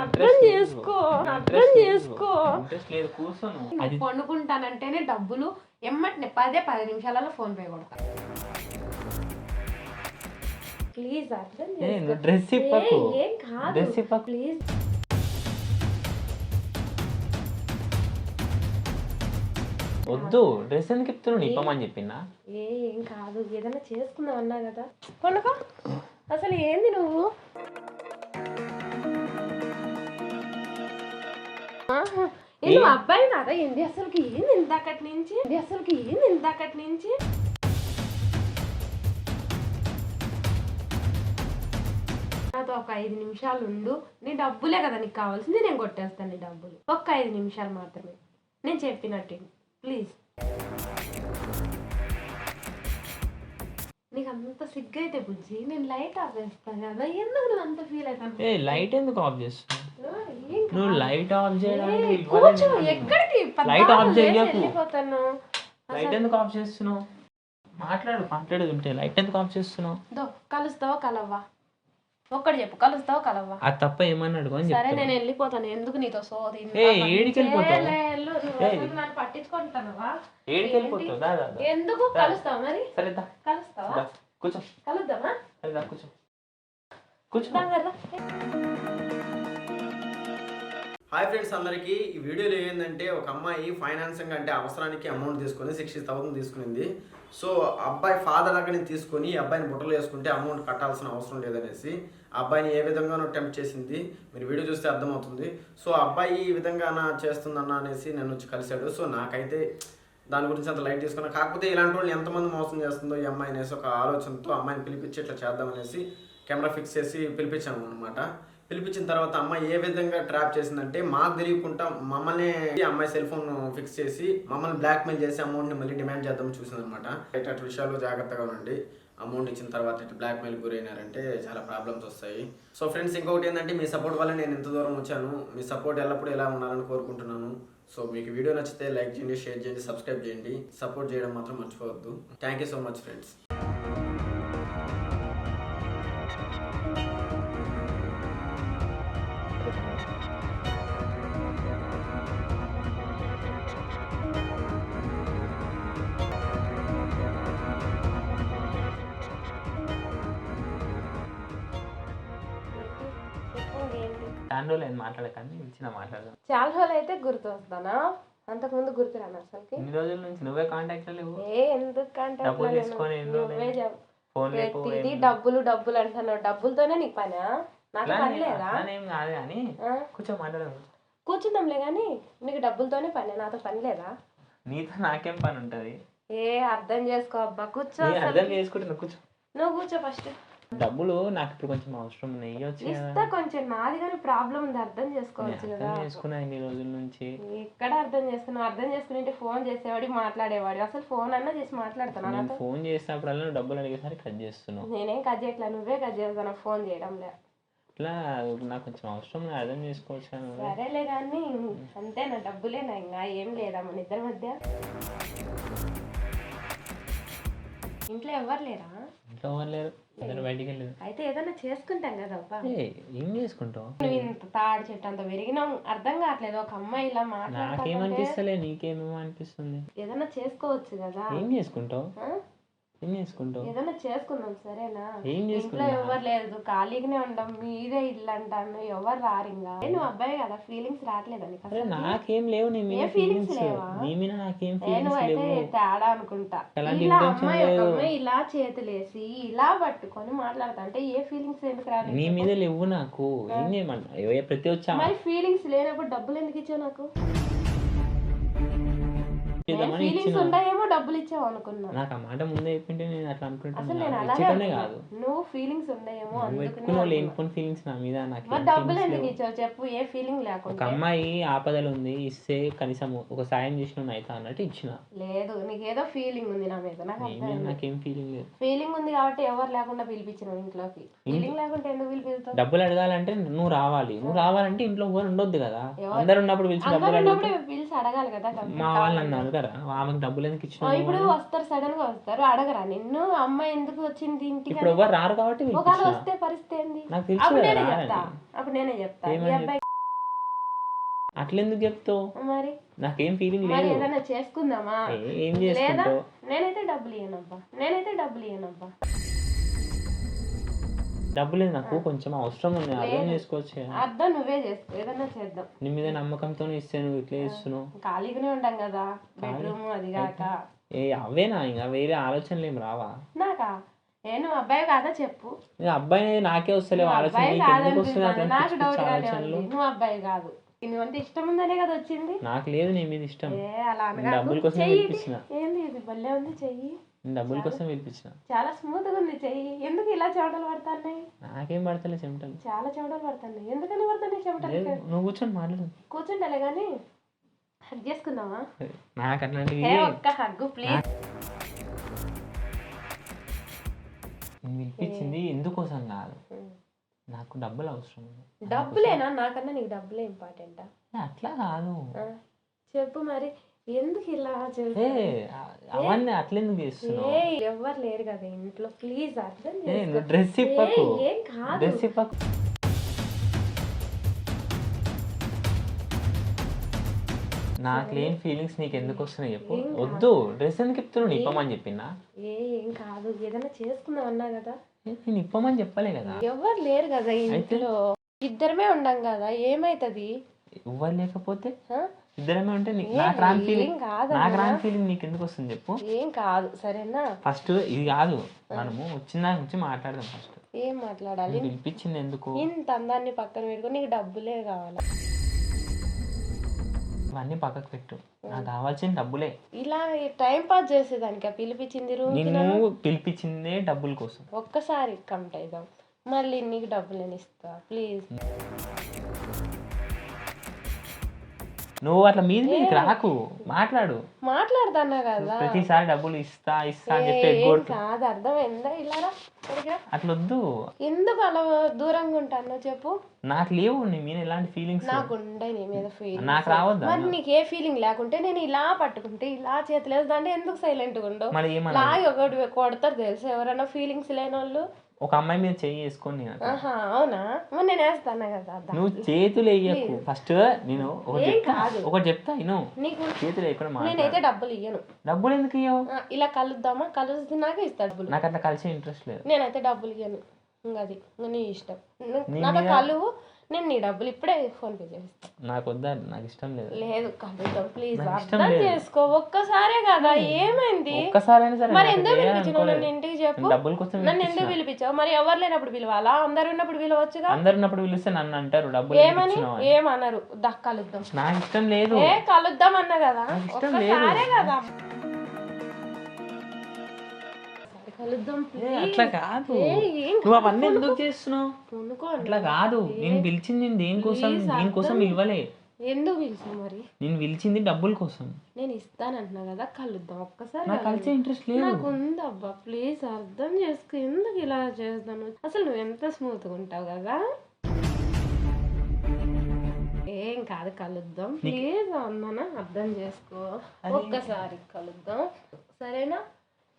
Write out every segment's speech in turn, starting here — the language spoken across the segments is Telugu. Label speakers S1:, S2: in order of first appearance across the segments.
S1: అర్థం చేసుకో అర్థం చేసుకో
S2: లేదు. కూర్చోను. అది
S1: పండుకుంటానంటేనే డబ్బులు ఎమ్మటిని పదే పది నిమిషాలలో ఫోన్ పే కొడతా. ప్లీజ్ అర్థం చేసుకో.
S2: డ్రెస్ ఇప్పకు.
S1: ఏ, ఏం కాదు.
S2: డ్రెస్ ఇప్పకు.
S1: ప్లీజ్.
S2: వద్దు డ్రెస్ ఎందుకు ఇస్తున్నావు ఇప్పమని చెప్పిందా
S1: ఏ ఏం కాదు. ఏదైనా చేసుకుందాం అన్నా కదా. పండుకో అసలు ఏంది నువ్వు? అబ్బాయి నాదా ఏంది అసలుకి ఏంది ఇందాకటి నుంచి? అసలుకి ఏంది ఇందాకటి నుంచి? నాతో ఒక ఐదు నిమిషాలు ఉండు. నీ డబ్బులే కదా నీకు కావాల్సింది నేను కొట్టేస్తాను నీ డబ్బులు. ఒక్క ఐదు నిమిషాలు మాత్రమే. నేను చెప్పినట్టు ప్లీజ్. నీకు అంత సిగ్గు అయితే బుజ్జి నేను లైట్ ఆఫ్ చేస్తాను కదా ఎందుకు నువ్వు అంత ఫీల్ అవుతాను
S2: ఏ లైట్ ఎందుకు ఆఫ్ చేస్తున్నావు నువ్వు లైట్ ఆఫ్ చేయడానికి
S1: కూర్చో. ఎక్కడికి లేచి
S2: చెయ్యకు.
S1: వెళ్ళిపోతాను
S2: లైట్ ఎందుకు ఆఫ్ చేస్తున్నావు? మాట్లాడు మాట్లాడేది ఉంటే లైట్ ఎందుకు ఆఫ్ చేస్తున్నావు?
S1: దో కలుస్తావా కలవ్వా ఒక్కటి చెప్పు కలుస్తావా కలవ్వా?
S2: అది తప్ప ఏమన్నాడు అని
S1: సరే నేను వెళ్ళిపోతాను. ఎందుకు నీతో సోది?
S2: ఏడికి వెళ్ళిపోతావు?
S1: పట్టించుకుంటానవా
S2: ఏడికి వెళ్ళిపోతావు.
S1: ఎందుకు? కలుస్తావా మరి?
S2: సరే దా.
S1: కలుస్తావా.
S2: కూర్చో.
S1: కలుద్దామా?
S2: సరే దా కూర్చో. కూర్చో.
S3: హాయ్ ఫ్రెండ్స్ అందరికీ. ఈ వీడియోలో ఏంటంటే ఒక అమ్మాయి ఫైనాన్సింగ్ అంటే అవసరానికి అమౌంట్ తీసుకొని సిక్స్టీ థౌసండ్ తీసుకునింది. సో అబ్బాయి ఫాదర్ దగ్గర తీసుకొని అబ్బాయిని బుట్టలు వేసుకుంటే అమౌంట్ కట్టాల్సిన అవసరం లేదనేసి అబ్బాయిని ఏ విధంగానో టెంప్ట్ చేసింది. మీరు వీడియో చూస్తే అర్థమవుతుంది. సో అబ్బాయి ఈ విధంగా నా చేస్తుందన్న అనేసి నన్ను వచ్చి కలిశాడు. సో నాకైతే దాని గురించి అంత లైట్ తీసుకున్నా. కాకపోతే ఇలాంటి వాళ్ళు ఎంతమంది మోసం చేస్తుందో ఈ అమ్మాయి అనేసి ఒక ఆలోచనతో అమ్మాయిని పిలిపించి ఇట్లా చేద్దామనేసి కెమెరా ఫిక్స్ చేసి పిలిపించాము అనమాట పిలిపించిన తర్వాత అమ్మాయి ఏ విధంగా ట్రాప్ చేసిందంటే మాకు తెలియకుండా మమ్మల్ని అమ్మాయి సెల్ ఫోన్ ఫిక్స్ చేసి మమ్మల్ని బ్లాక్మెయిల్ చేసి అమౌంట్ని మళ్ళీ డిమాండ్ చేద్దాం చూసిందనమాట అటు విషయాల్లో జాగ్రత్తగా ఉండండి. అమౌంట్ ఇచ్చిన తర్వాత ఇటు బ్లాక్మెయిల్ గురైనారంటే చాలా ప్రాబ్లమ్స్ వస్తాయి. సో ఫ్రెండ్స్ ఇంకొకటి ఏంటంటే మీ సపోర్ట్ వల్ల నేను ఎంత దూరం వచ్చాను. మీ సపోర్ట్ ఎల్లప్పుడూ ఎలా ఉండాలని కోరుకుంటున్నాను. సో మీకు వీడియో నచ్చితే లైక్ చేయండి షేర్ చేయండి సబ్స్క్రైబ్ చేయండి. సపోర్ట్ చేయడం మాత్రం మర్చిపోవద్దు. Thank you so much friends.
S2: రోజులు మాట్లాడకండి ఇచ్చిన మాట్లాడదాం.
S1: చాలా రోజులు అయితే గుర్తు వస్తానా అంతకుముందు గుర్తురాను అసలుకి?
S2: ఇన్ని రోజుల నుంచి నువ్వే కాంటాక్ట్ లేవు?
S1: ఏ
S2: డబ్బులు
S1: అట్లా
S2: తీసుకొని
S1: నేను- నువ్వే చెప్పు.
S2: ఫోన్
S1: ప్రతిదీ డబ్బులు డబ్బులు అంటున్నావు. డబ్బులతోనే నీకు పనా? నాకు పని లేదా?
S2: ఏం కాదు కానీ
S1: ఆ?
S2: కూర్చో మాట్లాడదాం.
S1: కూర్చుందాంలే కానీ నీకు డబ్బులతోనే పని నాతో పని లేదా?
S2: నీతో నాకేం పని ఉంటది?
S1: ఏ అర్థం చేసుకో అబ్బా కూర్చో
S2: నేను. అర్థం చేసుకుంటున్నా కూర్చో.
S1: నువ్వు కూర్చో ఫస్ట్.
S2: డబ్బులు నాకు ఇప్పుడు కొంచెం అవసరం కదా
S1: ఇస్తా కొంచెం. నాది కానీ ప్రాబ్లం ఉంది. అర్థం చేసుకోవచ్చు కదా.
S2: చేసుకున్నా ఇన్ని రోజుల నుంచి.
S1: ఎక్కడ అర్థం చేసుకున్నావు? అర్థం చేసుకుని ఫోన్ చేసేవాడి మాట్లాడేవాడు అసలు ఫోన్ అన్నా చేసి మాట్లాడుతున్నా
S2: నేను ఫోన్ చేసినప్పుడల్లా డబ్బులు అడిగేసరికి కట్ చేస్తున్నావు.
S1: నేనేం కట్ చేయట్లా? నువ్వే కట్ చేస్తాను ఫోన్ చేయడంలే
S2: ఇట్లా నాకు కొంచెం అవసరం అర్థం చేసుకోవచ్చు.
S1: సరేలే కానీ అంతే నా డబ్బులేనా ఇంకా ఏం లేదా మన ఇద్దరి మధ్య? ఇంట్లో ఎవరు లేరా?
S2: ఇంట్లో ఎవరు లేరు.
S1: అయితే ఏదైనా చేసుకుంటాం కదా
S2: ఏ
S1: ఇంత తాడు చెట్టు అంత విరిగినావు అర్థం కావట్లేదు. ఒక అమ్మాయి ఇలా మాట్లాడుతుంటే
S2: నాకేమనిపిస్తలే నీకేమేమో అనిపిస్తుంది.
S1: ఏదైనా చేసుకోవచ్చు కదా.
S2: ఏం చేసుకుంటావు?
S1: ఆ?
S2: ఏం చేసుకుంటావు?
S1: ఏదైనా చేసుకుందాం సరేనా?
S2: ఏం
S1: ఇంట్లో ఎవరు లేదు ఖాళీగానే ఉండం మీదే ఇల్లు అంటాను ఎవరు రారు ఇంకా. ఏ, నువ్వు అబ్బాయి కదా ఫీలింగ్స్ రావట్లేదా నీకు
S2: అరే
S1: అసలు?
S2: నాకేం లేవు నీ మీద
S1: ఏ feelings
S2: ఫీలింగ్స్
S1: లేవా?
S2: నీ మీద నాకేం
S1: ఏ,
S2: ఫీలింగ్స్
S1: నువ్వైతే
S2: లేవు.
S1: తేడా అనుకుంటా. ఇలా
S2: intention
S1: అమ్మాయి ఒక
S2: లేదు.
S1: అమ్మాయి ఇలా చేతులేసి ఇలా పట్టుకొని మాట్లాడతా. అంటే ఏ ఫీలింగ్స్ ఎందుకు రాదు
S2: నీ మీద లేవు నాకు. ఏం చేయమన్నా? ఏ ప్రతి వచ్చా?
S1: మరి ఫీలింగ్స్ లేనప్పుడు డబ్బులు ఎందుకు ఇచ్చావు నాకు?
S2: చేద్దామని
S1: ఫీలింగ్స్
S2: ఇచ్చిన
S1: ఉన్నాయేమో డబ్బులు ఇచ్చావు అనుకున్నా
S2: నాకు ఆ మాట ముందే చెప్పింటే నేను అట్లా
S1: అసలు నేను
S2: అనుకుంటాను
S1: అలాగే
S2: ఇచ్చటమే
S1: అనుకున్నా.
S2: కాదు.
S1: నువ్వు ఫీలింగ్స్ ఉన్నాయేమో
S2: పెట్టుకున్నావు లేనిపోని ఫీలింగ్స్ నా మీద నాకు
S1: డబ్బులు ఎందుకు. ఇచ్చావు చెప్పు ఏ ఫీలింగ్
S2: ఒక
S1: లేకుండా
S2: అమ్మాయి ఆపదలు ఉంది ఇస్తే కనీసం ఒక సాయం చేసిన అయితే అన్నట్టు ఇచ్చిన.
S1: లేదు నీకు ఏదో ఫీలింగ్ ఉంది నా మీద నాకు
S2: నాకేం ఫీలింగ్ లేదు.
S1: ఫీలింగ్ ఉంది కాబట్టి ఎవరు లేకుండా పిలిపించినావు ఇంట్లోకి? ఫీలింగ్ లేకుంటే ఎందుకు పిలిపిస్తావు?
S2: డబ్బులు అడగాలంటే నువ్వు రావాలి. నువ్వు రావాలంటే ఇంట్లో ఎవరు ఉండొద్దు కదా. అందరు ఉన్నప్పుడు పిలిచి డబ్బులు
S1: పిలిచి అడగాలి కదా
S2: మా వాళ్ళు అన్నారు కదా ఆమెకు డబ్బులు ఎందుకు ఇచ్చిన
S1: ఇప్పుడు వస్తారు సడన్గా వస్తారు. అడగరా? నిన్ను అమ్మాయి ఎందుకు వచ్చింది ఇంటికి
S2: ఇప్పుడు ఎవరు రారు కాబట్టి
S1: ఒకవేళ. వస్తే పరిస్థితి ఏంది?
S2: నాకు తెలుసు
S1: అప్పుడు నేనే. చెప్తా. అప్పుడు నేనే చెప్తా. ఈ
S2: ఏమని
S1: అబ్బాయి
S2: అట్లెందుకు చెప్తావు?
S1: మరి?
S2: నాకేం ఫీలింగ్ లేదు.
S1: ఏదైనా చేసుకుందామా?
S2: ఏ- చేసుకుంటావు?
S1: నేనైతే డబ్బులు ఇయ్యనబ్బా. నేనైతే డబ్బులు ఇయ్యనబ్బా.
S2: డబ్బులు నాకు కొంచెం అవసరం ఉంది. అర్థం చేసుకోవచ్చు.
S1: అర్థం నువ్వే చేసుకో ఏదైనా చేద్దాం.
S2: నీ మీద నమ్మకంతో ఇస్తే నువ్వు ఇట్లా చేస్తున్నావు?
S1: ఖాళీగానే ఉండం కదా బెడ్రూమ్ అది కాక.
S2: ఏ అవేనా? ఇంకా వేరే ఆలోచనలు ఏం రావా?
S1: నాకా? నువ్వు అబ్బాయి కాదా చెప్పు.
S2: అబ్బాయి నాకే వస్తలేవు ఆలోచన నీకు
S1: డౌట్ నువ్వు అబ్బాయి కాదు. నువ్వంటే ఇష్టం ఉందనే కదా వచ్చింది?
S2: నాకు లేదు నీ మీద ఇష్టం. నేను. డబ్బుల కోసం
S1: ఏంది ఇది? భలే ఉంది చెయ్యి.
S2: నేను డబ్బుల కోసం పిలిపించిన
S1: చాలా స్మూత్గా ఉంది చెయ్యి. ఎందుకు ఇలా చెమటలు పడుతున్నాయి?
S2: నాకేం పడతలే చెమటలు.
S1: చాలా చెమటలు పడుతున్నాయి. ఎందుకని పడుతున్నాయి చెమటలు
S2: నువ్వు కూర్చొని మాట్లాడు.
S1: కూర్చుంటలే కానీ హగ్ చేసుకుందామా?
S2: నాకు అట్లాంటివి
S1: ఒక్క హగ్గు ప్లీజ్
S2: పిలిపించింది ఎందుకోసం కాదు. నాకు డబ్బులు అవసరం.
S1: డబ్బులేనా? నాకన్నా నీకు డబ్బులే ఇంపార్టెంటా
S2: అట్లా కాదు.
S1: చెప్పు మరి. ఎందుకు ఇలా
S2: అవన్నీ అట్లెందుకు చేస్తున్నావు?
S1: ఏ ఎవ్వరు లేరు కదా ఇంట్లో. ప్లీజ్ అర్థం
S2: డ్రెస్ ఇప్పకు.
S1: ఏ, ఏం కాదు.
S2: డ్రెస్ ఇప్పకు. నాకు లేని ఫీలింగ్స్ నీకు ఎందుకు వస్తున్నాయి చెప్పు? వద్దు. డ్రెస్ ఎందుకు ఇప్పుతున్నావు నీ ఇప్పమని చెప్పినా.
S1: ఏ ఏం కాదు. ఏదైనా చేసుకుందాం అన్నా కదా.
S2: నేను ఇప్పమని చెప్పలే కదా.
S1: ఎవ్వరు లేరు కదా ఇంట్లో. ఇద్దరమే ఉండం కదా. ఏమైతది?
S2: ఇవ్వాలి లేకపోతే?
S1: ఆ?
S2: ఇద్దరమే ఉంటే నాకు రాని ఫీలింగ్. నాకు రాని ఫీలింగ్ నీకు ఎందుకు వస్తుంది చెప్పు?
S1: ఏం కాదు సరేనా?
S2: ఫస్ట్ ఇది కాదు మనము వచ్చిన దాని గురించి మాట్లాడదాం ఫస్ట్.
S1: ఏం మాట్లాడాలి?
S2: పిలిపించింది ఎందుకు?
S1: ఇంత అందాన్ని పక్కన పెట్టుకొని నీకు డబ్బులే కావాలి?
S2: ఇవన్నీ పక్కకు పెట్టు. నాకు కావాల్సిన డబ్బులే.
S1: ఇలా టైం పాస్ చేసేదానికి? పిలిపించింది
S2: నిన్ను పిలిపించిందే డబ్బుల కోసం.
S1: ఒక్కసారి కంప్ట్ అయిదాం. మళ్ళీ నీకు డబ్బులు నేను ఇస్తా ప్లీజ్.
S2: నువ్వు అట్లా మీద మీదకి రాకు. మాట్లాడు.
S1: మాట్లాడతానా కదా.
S2: ప్రతిసారి డబ్బులు ఇస్తా ఇస్తా అని చెప్పి
S1: కాదు అర్థమైందా? ఇలా రా, ఇక్కడికి రా.
S2: అట్లా వద్దు
S1: ఎందుకు అలా దూరంగా ఉంటానో చెప్పు.
S2: నాకు లేవు నీ మీద ఎలాంటి ఫీలింగ్స్
S1: నాకు ఉండే నీ మీద ఫీలింగ్
S2: నాకు రావద్దా?
S1: మరి నీకు ఏ ఫీలింగ్ లేకుంటే నేను ఇలా పట్టుకుంటే ఇలా చేతులు వేస్తుంటే ఎందుకు సైలెంట్గా ఉండవు?
S2: మరి ఏమన్నా
S1: లాగి ఒకటి కొడతారు తెలుసు ఎవరైనా ఫీలింగ్స్ లేని వాళ్ళు
S2: ఒక అమ్మాయి మీద చెయ్యి వేసుకొని
S1: అవునా? నేను వేస్తాను కదా.
S2: నువ్వు చేతులు వేయకు. ఫస్ట్ నేను ఒకటి చెప్తా. ఒకటి చెప్తా నేను
S1: నీకు
S2: చేతులు వేయకుండా
S1: నేనైతే డబ్బులు ఇయ్యను.
S2: డబ్బులు ఎందుకు
S1: ఆ, ఇలా కలుద్దామా? కలుస్తున్నాక ఇస్తా డబ్బులు.
S2: నాకు అట్లా కలిసే ఇంట్రెస్ట్ లేదు.
S1: నేనైతే డబ్బులు ఇయ్యను. ఇంకా అది నీ ఇష్టం. నువ్వు
S2: నీ
S1: నాతో
S2: మీద-
S1: కలువు. నేను నీ డబ్బులు ఇప్పుడే ఫోన్ పే చేస్తాను
S2: నాకు వద్దా నాకు ఇష్టం లేదు
S1: లేదు కలుద్దాం ప్లీజ్ అర్థం. చేసుకో ఒక్కసారే కదా ఏమైంది?
S2: సరే
S1: మరి ఎందుకు
S2: చేయాలని
S1: పిలిపించినావు? నన్ను. ఇంటికి చెప్పు.
S2: డబ్బుల కోసం
S1: నన్ను ఎందుకు పిలిపించావు? మరి ఎవరు లేనప్పుడు పిలవాలా? అందరు ఉన్నప్పుడు పిలవచ్చుగా?
S2: అందరు ఉన్నప్పుడు పిలిస్తే నన్ను అంటారు డబ్బులు
S1: ఏమని. ఏమన్నారు దా కలుద్దాం.
S2: నాకు ఇష్టం లేదు.
S1: ఏ కలుద్దాం అన్నా కదా.
S2: ఇష్టం
S1: ఒక్కసారే కదా.
S2: అట్లా కాదు. నువ్వు అవన్నీ ఎందుకు చేస్తున్నావు? అట్లా కాదు. నేను పిలిచింది దేనికోసం దీనికోసం ఇవ్వలే
S1: ఎందుకు పిలిచావు మరి?
S2: నేను పిలిచింది డబ్బుల కోసం.
S1: నేను ఇస్తానంటున్నా కదా కలుద్దాం. ఒక్కసారి
S2: నాకు కలిసే ఇంట్రెస్ట్ లేదు.
S1: నాకు ఉందబ్బా ప్లీజ్ అర్థం చేసుకో. ఎందుకు ఇలా చేస్తాను అసలు నువ్వు ఎంత స్మూత్గా ఉంటావు కదా? ఏం కాదు కలుద్దాం. ప్లీజ్ అన్నానా? అర్థం చేసుకో. ఒక్కసారి కలుద్దాం. సరేనా?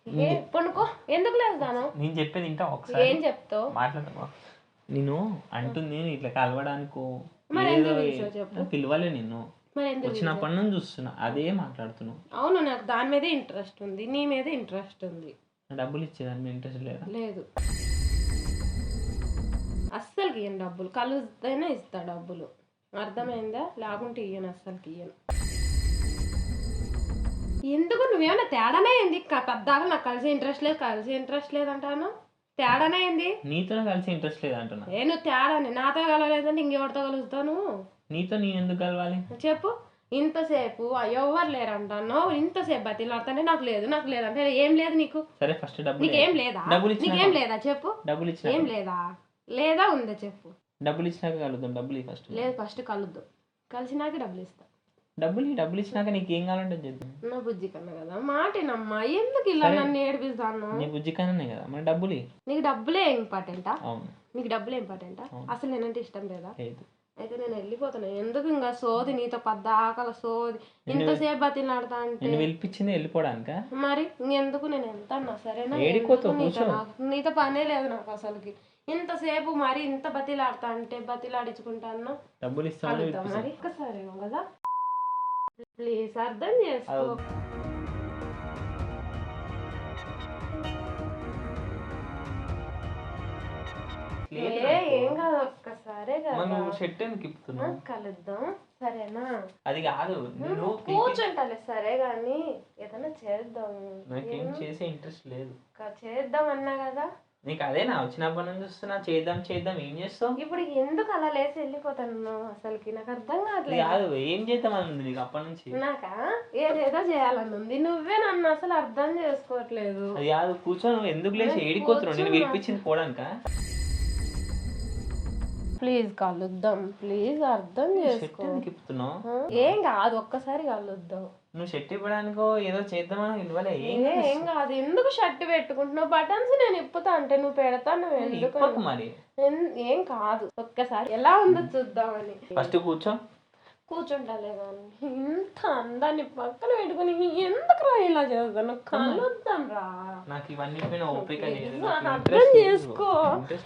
S1: ఏ పనుకో ఎందుకు లేదాను
S2: నేను చెప్పేది ఇంకా ఒకసారి?
S1: ఏం చెప్తావు?
S2: మాట్లాడమా నేను అంటుంది నేను ఇట్లా కలవడానికో? పిలవలే నిన్ను. వచ్చినప్పటి నుంచి చూస్తున్నా. అదే మాట్లాడుతున్నావు.
S1: అవును నాకు దాని మీదే ఇంట్రెస్ట్ ఉంది నీ మీదే ఇంట్రెస్ట్ ఉంది.
S2: డబ్బులు ఇచ్చేదాని మీద ఇంట్రెస్ట్ లేదా?
S1: లేదు. అస్సలకి ఇయ్యను డబ్బులు. కలుస్తేనే ఇస్తా డబ్బులు. అర్థమైందా? లేకుంటే ఇయ్యను అస్సలకి ఇయ్యను ఎందుకు నువ్వేమైనా తేడానే ఏంది పెద్దగా నాకు కలిసి ఇంట్రెస్ట్ లేదు కలిసి ఇంట్రెస్ట్ లేదు అంటాను. తేడానే ఏంది
S2: నీతో కలిసి ఇంట్రెస్ట్ లేదు అంటున్నా.
S1: ఏ నువ్వు తేడానే. నాతో కలవలేదంటే ఇంకెవరితో కలుస్తాను
S2: నీతో నేను ఎందుకు కలవాలి?
S1: చెప్పు. ఇంతసేపు ఎవరు లేరంటాను? ఇంతసేపు బతిలాడుతుంటే నాకు లేదు నాకు లేదంటే ఏం లేదు నీకు?
S2: సరే ఫస్ట్ డబ్బులు
S1: నీకేం. లేదా?
S2: డబ్బులు
S1: నీకేం లేదా? చెప్పు.
S2: డబ్బులు
S1: ఏం
S2: ఇచ్చినాక
S1: లేదా? లేదా ఉందా చెప్పు.
S2: డబ్బులు ఇచ్చినాక కలుద్దాం డబ్బులు ఫస్ట్
S1: లేదు ఫస్ట్ కలుద్దాం. కలిసినాక డబ్బులు ఇస్తా.
S2: డబ్బులు డబ్బులు ఇచ్చినాక నీకు ఏం కావాలంటే చేద్దాం.
S1: నా బుజ్జి కన్నా కదా. మాటేనమ్మా ఎందుకు ఇలా నన్ను ఏడిపిస్తాను?
S2: నీ బుజ్జి కన్నా కదా మన డబ్బులు.
S1: నీకు డబ్బులే ఇంపార్టెంటా?
S2: అవును.
S1: నీకు డబ్బులే ఇంపార్టెంటా? అసలు నేనంటే ఇష్టం లేదా?
S2: లేదు.
S1: అయితే నేను వెళ్ళిపోతాను ఎందుకు ఇంకా సోది నీతో పద్దాకల సోది? ఇంతసేపు బతిలాడతా అంటే
S2: నిన్ను పిలిపించింది వెళ్ళిపోవడానికా
S1: మరి ఇంకెందుకు నేను వెళ్తాను సరేనా? నీతో పనే లేదు నాకు అసలుకి. ఇంతసేపు మరి ఇంత బతిలాడతా అంటే బతిలాడించుకుంటా అన్నా
S2: డబ్బులు ఇస్తాను
S1: మరి. ఒక్కసారి కదా. ప్లీజ్ అర్థం చేసుకో. ఏ కాదు ఒక్కసారే కదా.
S2: నువ్వు ఇప్పుతున్నావు?
S1: కలుద్దాం సరేనా?
S2: అది కాదు నేను
S1: కూర్చుంటాలే సరే గాని ఏదైనా చేద్దాం.
S2: నాకేం చేసే ఇంట్రెస్ట్ లేదు.
S1: చేద్దాం అన్నా కదా.
S2: నీకు అదే నా వచ్చినప్పటి నుంచి వస్తున్నా చేద్దాం చేద్దాం ఏం చేస్తావు?
S1: ఇప్పుడు ఎందుకు అలా లేచి వెళ్ళిపోతాను అసలుకి? నాకు అర్థం కావట్లేదు.
S2: కాదు ఏం చేద్దాం అని ఉంది నీకు అప్పటి నుంచి?
S1: నాకా? ఏదేదో చేయాలని ఉంది నువ్వే నన్ను అసలు అర్థం చేసుకోవట్లేదు.
S2: అది కాదు కూర్చో నువ్వు ఎందుకు లేచి
S1: నేను
S2: ఏడిపోతున్నావు నేను. వినిపించింది పోవడానిక?
S1: ప్లీజ్ కలుద్దాం ప్లీజ్ అర్థం చేసుకో? ఏం కాదు ఒక్కసారి కలుద్దాం.
S2: నువ్వు షర్ట్ ఇవ్వడానికో ఏదో చేద్దామని ఇవ్వలే ఏం
S1: కాదు. ఎందుకు షర్ట్ పెట్టుకుంటున్నావు? బటన్స్ నేను ఇప్పుతా అంటే నువ్వు పెడతాను ఎందుకు
S2: ఇప్పకు మరి.
S1: ఏం కాదు ఒక్కసారి. ఎలా ఉందో చూద్దామని.
S2: ఫస్ట్ కూర్చో.
S1: కూర్చుంటాలే కానీ ఇంత అందాన్ని పక్కన పెట్టుకుని ఎందుకు రా ఇలా చేస్తాను కలుద్దాం రా
S2: నాకు ఇవన్నీ పైన ఓపిక
S1: అర్థం చేసుకో.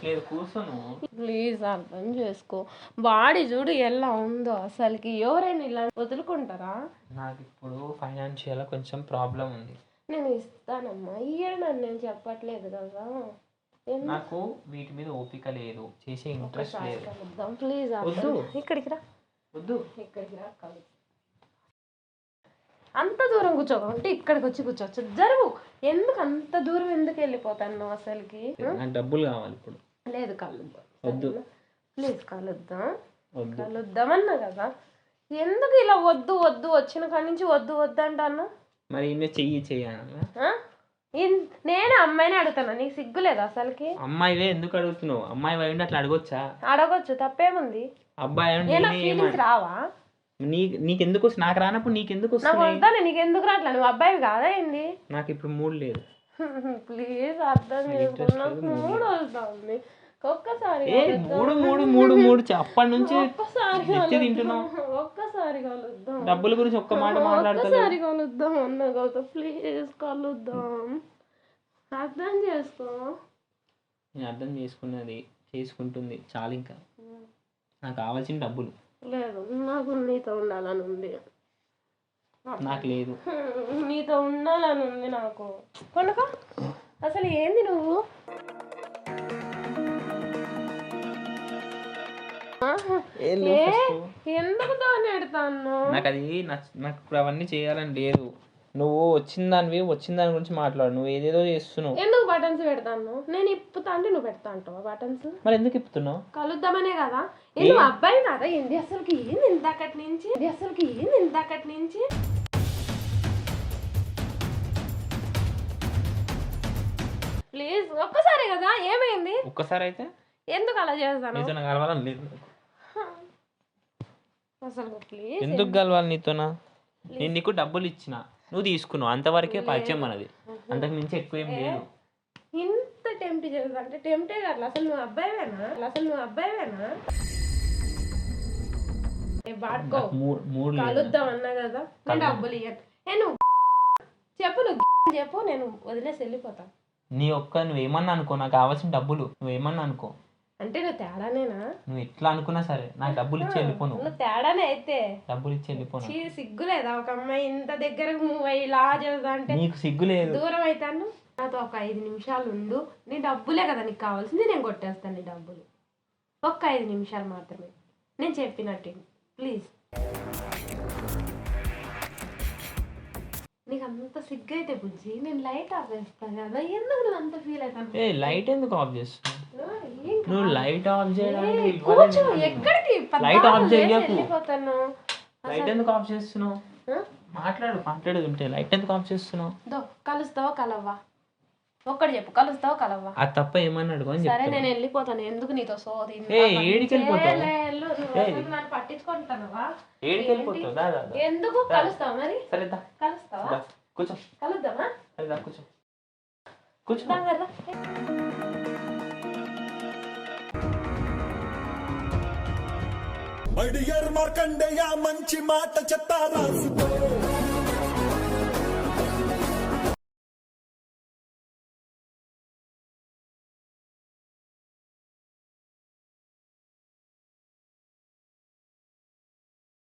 S2: లేదు. కూర్చోను.
S1: ప్లీజ్ అర్థం చేసుకో. బాడీ చూడు ఎలా ఉందో అసలుకి. ఎవరైనా ఇలా వదులుకుంటారా?
S2: నాకు ఇప్పుడు ఫైనాన్షియల్ కొంచెం ప్రాబ్లం ఉంది.
S1: నేను ఇస్తానమ్మా. ఇయ్యడని నేను చెప్పట్లేదు కదా.
S2: నాకు వీటి మీద ఓపిక లేదు. చేసే ఇంట్రెస్ట్ లేదు.
S1: ప్లీజ్. ఇక్కడికి రా.
S2: వద్దు.
S1: ఇక్కడికి రా అంత దూరం కూర్చోకుంటే ఇక్కడికి వచ్చి కూర్చోవచ్చు. జరుగు ఎందుకు అంత దూరం ఎందుకు వెళ్ళిపోతాను నువ్వు అసలుకి?
S2: డబ్బులు కావాలి ఇప్పుడు.
S1: లేదు కలుద్దాం.
S2: వద్దు.
S1: ప్లీజ్ కలుద్దాం.
S2: వద్దు.
S1: కలుద్దామన్నా కదా. ఎందుకు ఇలా వద్దు వద్దు వచ్చిన కాడి నుంచి వద్దు వద్దు అంటాను
S2: మరి చెయ్యి చెయ్యాలి
S1: నేనే అమ్మాయిని అడుగుతాను నీకు సిగ్గు లేదా అసలుకి?
S2: అమ్మాయివే ఎందుకు అడుగుతున్నావు? అమ్మాయి అయి ఉండి అట్లా అడగొచ్చా?
S1: అడగొచ్చు తప్పేముంది?
S2: అబ్బాయి అయి ఉండి
S1: ఫీలింగ్స్ రావా?
S2: నీ నీకెందుకు నాకు రానప్పుడు నీకెందుకు
S1: నాకు వద్దాను నీకు ఎందుకు రాట్లా నువ్వు అబ్బాయి కాదా ఏంది?
S2: నాకు ఇప్పుడు మూడ్ లేదు.
S1: ప్లీజ్ అర్థం చేసుకున్నా మూడు వస్తుంది ఒక్కసారి.
S2: మూడు మూడు మూడు మూడు అప్పటి నుంచి
S1: ఒక్కసారి.
S2: తింటున్నావు.
S1: ఒక్కసారి కలుద్దాం.
S2: డబ్బుల గురించి ఒక్క మాట
S1: ఒక్కసారి కలుద్దాం అన్న కదా ప్లీజ్ కలుద్దాం. అర్థం చేసుకో.
S2: నేను అర్థం చేసుకున్నది చేసుకుంటుంది. చాలు ఇంకా. నాకు కావాల్సిన డబ్బులు.
S1: లేదు నాకు నీతో ఉండాలని ఉంది.
S2: నాకు లేదు.
S1: నీతో ఉండాలని ఉంది నాకు. కొనుక అసలు ఏంది నువ్వు? ఎందుకు
S2: నాకు అది నచ్చ- నాకు ఇప్పుడు అవన్నీ చేయాలని లేదు. నువ్వు వచ్చిన దానివి వచ్చిన దాని గురించి మాట్లాడు. నువ్వు ఏదేదో చేస్తున్నావు.
S1: ఎందుకు బటన్స్ పెడతాను నేను ఇప్పుతా అంటే నువ్వు పెడతా అంటావా బటన్స్?
S2: మరి ఎందుకు ఇప్పుతున్నావు?
S1: కలుద్దామనే కదా. ఏ? నువ్వు అబ్బాయి కదా ఏంది అసలుకి? ఏంది ఇంతకటి నుంచి? ఇది అసలుకి? ఏంది ఇంతకటి నుంచి? ప్లీజ్ ఒక్కసారి కదా ఏమైంది?
S2: ఒక్కసారి అయితే
S1: ఎందుకు అలా చేస్తాను
S2: నీతో కలవాలని
S1: అసలు ప్లీజ్
S2: ఎందుకు కలవాలి నీతోనా? నేను నీకు డబ్బులు ఇచ్చిన. నువ్వు తీసుకున్నావు. అంతవరకే పరిచయం మనది. అంతకు మించి ఎక్కువ ఏం? లేదు.
S1: ఇంత టెంప్ట్ చేస్తా అంటే టెంప్టే కాదు. అసలు నువ్వు అబ్బాయివేనా అసలు నువ్వు అబ్బాయివేనా ఏ బాడుకో
S2: మూడు మూడు లేదు.
S1: కలుద్దాం అన్నా కదా. నేను డబ్బులు ఇయ్యను చెప్పు నువ్వు చెప్పు నేను వదిలేసి వెళ్ళిపోతా.
S2: నీ ఒక్క నువ్వేమన్నా అనుకో. నాకు కావాల్సిన డబ్బులు. నువ్వేమన్నా అనుకో.
S1: అంటే నువ్వు తేడానేనా?
S2: నువ్వు ఎట్లా అనుకున్నా సరే నాకు డబ్బులు ఇచ్చి వెళ్ళిపోను.
S1: నువ్వు తేడానే అయితే.
S2: డబ్బులు ఇచ్చి వెళ్ళిపోను.
S1: చీ సిగ్గులేదా? ఒక అమ్మాయి ఇంత దగ్గరకు మూవ్ అయ్యి ఇలా చేస్తా అంటే
S2: నీకు సిగ్గు లేదు.
S1: దూరం అవుతాను నాతో ఒక ఐదు నిమిషాలు ఉండు. నీ డబ్బులే కదా నీకు కావాల్సింది నేను కొట్టేస్తాను నీ డబ్బులు. ఒక్క ఐదు నిమిషాలు మాత్రమే. నేను చెప్పినట్టు ప్లీజ్. నీకు అంత సిగ్గు అయితే బుజ్జి నేను లైట్ ఆఫ్ చేస్తాను కదా ఎందుకు నువ్వు అంత ఫీల్ అవుతాను
S2: ఏ లైట్ ఎందుకు ఆఫ్ చేస్తున్నావు నువ్వు లైట్ ఆఫ్ చేయడానికి
S1: కూర్చో. ఎక్కడికి లేచి
S2: చెయ్యకు.
S1: వెళ్ళిపోతాను
S2: లైట్ ఎందుకు ఆఫ్ చేస్తున్నావు?
S1: ఆ?
S2: మాట్లాడు మాట్లాడేది ఉంటే లైట్ ఎందుకు ఆఫ్ చేస్తున్నావు?
S1: దో కలుస్తావా కలవ్వా? ఒక్కటి చెప్పు కలుస్తావా కలవ్వా?
S2: అది తప్ప ఏమన్నా అడుగు అని
S1: సరే నేను వెళ్ళిపోతాను. ఎందుకు నీతో సోది?
S2: ఏ, ఏడికి వెళ్ళిపోతావు? దా.
S1: ఎందుకు కలుస్తావా మరి?
S2: సరే. కూర్చో.
S1: కలుద్దామా?
S2: సరే దా కూర్చో. కూర్చో.
S4: మడియర్ మార్కండేయ మంచి మాట చెత్త రాసుకో.